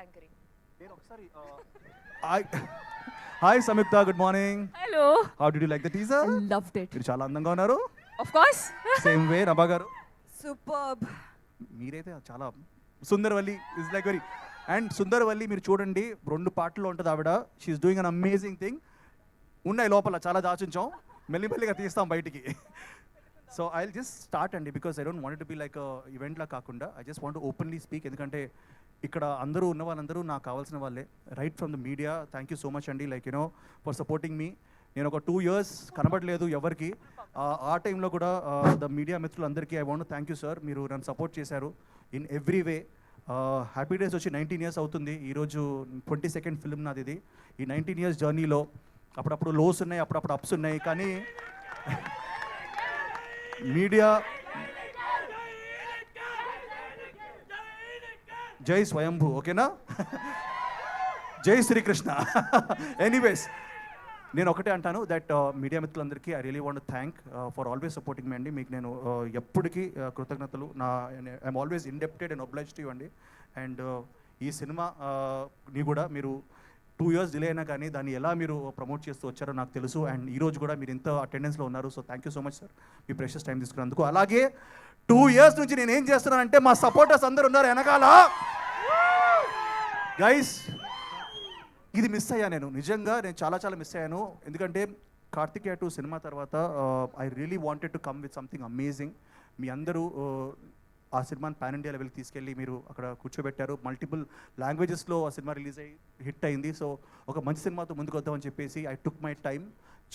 Anchoring నేను ఒకసారి hi Samyuktha good morning hello how do you like the teaser loved it మీరు చాలా అందంగా ఉన్నారు. Of course same way Nabha గారు. సూపర్బ్ మీరైతే చాలా Sundaravalli is like very and Sundaravalli మీరు చూడండి రెండు పాటల్లో ఉంటుంది ఆవిడ. She is doing an amazing thing ఉన్నాయి లోపల చాలా దాచుంచాం. మెల్లి మెల్లిగా తీస్తాం బయటికి. సో ఐ జస్ట్ స్టార్ట్ అండి because I don't want to be like ఈవెంట్లా కాకుండా I just want openly speak ఎందుకంటే ఇక్కడ అందరూ ఉన్న వాళ్ళందరూ నాకు కావాల్సిన వాళ్ళే. Right from the media thank you so much అండి. Like you know for supporting me నేను ఒక టూ ఇయర్స్ కనబడలేదు ఎవరికి. ఆ- టైంలో కూడా ద మీడియా మిత్రులందరికీ I want thank you sir మీరు నన్ను సపోర్ట్ చేశారు in every way happy days వచ్చి నైన్టీన్ ఇయర్స్ అవుతుంది. ఈరోజు ట్వంటీ సెకండ్ ఫిల్మ్ నాది ఇది. ఈ నైన్టీన్ ఇయర్స్ జర్నీలో అప్పుడప్పుడు లోస్ ఉన్నాయి అప్పుడప్పుడు అప్స్ ఉన్నాయి. కానీ మీడియా జై స్వయంభూ ఓకేనా? జై శ్రీకృష్ణ. ఎనీవేస్ నేను ఒకటే అంటాను దట్ మీడియా uh, మిత్రులందరికీ I really want thank for always supporting me అండి. మీకు నేను uh, ఎప్పటికీ uh, కృతజ్ఞతలు. నా I'm always indebted and oblige to అండి. అండ్ ఈ సినిమా ని కూడా మీరు టూ ఇయర్స్ డిలే అయినా కానీ దాన్ని ఎలా మీరు ప్రమోట్ చేస్తూ వచ్చారో నాకు తెలుసు. అండ్ ఈ రోజు కూడా మీరు ఇంత అటెండెన్స్లో ఉన్నారు. So thank you so much sir me precious time తీసుకున్నందుకు. అలాగే టూ ఇయర్స్ నుంచి నేను ఏం చేస్తున్నానంటే మా సపోర్టర్స్ అందరు ఉన్నారు వెనకాల. గైస్ ఇది మిస్ అయ్యా నేను. నిజంగా నేను చాలా చాలా మిస్ అయ్యాను. ఎందుకంటే కార్తికేయ టూ సినిమా తర్వాత I really wanted to come with something amazing మీ అందరూ uh, ఆ సినిమాని పాన్ ఇండియా లెవెల్కి తీసుకెళ్ళి మీరు అక్కడ కూర్చోబెట్టారు. మల్టిపుల్ లాంగ్వేజెస్లో ఆ సినిమా రిలీజ్ అయ్యి హిట్ అయింది. సో ఒక మంచి సినిమాతో ముందుకు వద్దామని చెప్పేసి ఐ టుక్ మై టైం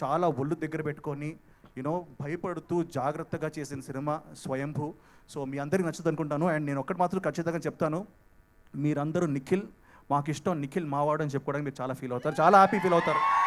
చాలా ఒళ్ళు దగ్గర పెట్టుకొని యూనో భయపడుతూ జాగ్రత్తగా చేసిన సినిమా స్వయంభూ. సో మీ అందరికీ నచ్చుతుంది అనుకుంటాను. అండ్ నేను ఒక్కటి మాత్రం ఖచ్చితంగా చెప్తాను. మీరందరూ నిఖిల్ మాకు ఇష్టం నిఖిల్ మావాడు అని చెప్పుకోవడానికి మీరు చాలా ఫీల్ అవుతారు. చాలా హ్యాపీ ఫీల్ అవుతారు.